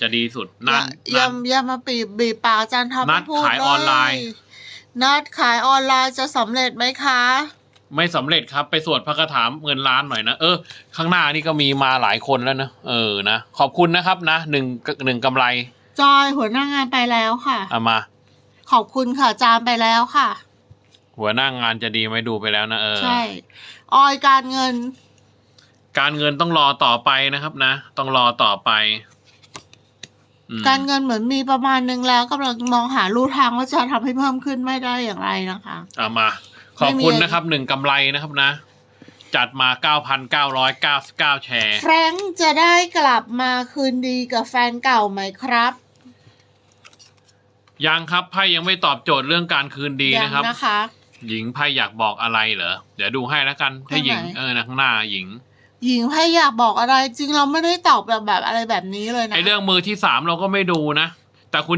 จะดีสุดอนัย่าดอย่านัดอย่ามาปีบบีบปากอาจารย์ทำนัให้ดพูดขายเลออนไลน์ นัดขายออนไลน์จะสำเร็จไหมคะ ไม่สำเร็จครับไปสวดพระคาถาเงินล้านหน่อยนะเออข้างหน้านี่ก็มีมาหลายคนแล้วนะเออนะขอบคุณนะครับนะหนึ่งหนึ่งกำไร จอยหัวหน้างานไปแล้วค่ะเอามา ขอบคุณค่ะจานไปแล้วค่ะ หัวหน้างานจะดีไหมดูไปแล้วนะเออใช่ออยการเงิน การเงินต้องรอต่อไปนะครับนะ ต้องรอต่อไปอืม การเงินเหมือนมีประมาณนึงแล้วกำลังมองหาลู่ทางว่าจะทำให้เพิ่มขึ้นไม่ได้อย่างไรนะคะเอามา ขอบคุณนะครับหนึ่งกำไรนะครับนะ จัดมาเก้าพันเก้าร้อยเก้าสิบเก้าแชร์ แฟรงค์จะได้กลับมาคืนดีกับแฟนเก่าไหมครับ ยังครับไพ่ยังไม่ตอบโจทย์เรื่องการคืนดียันะครับนะคะ หญิงไพ่อยากบอกอะไรเหรอ เดี๋ยวดูให้แล้วกัน ถ้าหญิงข้างไหนเออนะข้างหน้าหญิง หญิงแค่อยากบอกอะไรจริงเราไม่ได้ตอบแบบแบบอะไรแบบนี้เลยนะ ไอเรื่องมือที่สามเราก็ไม่ดูนะ แต่คุณ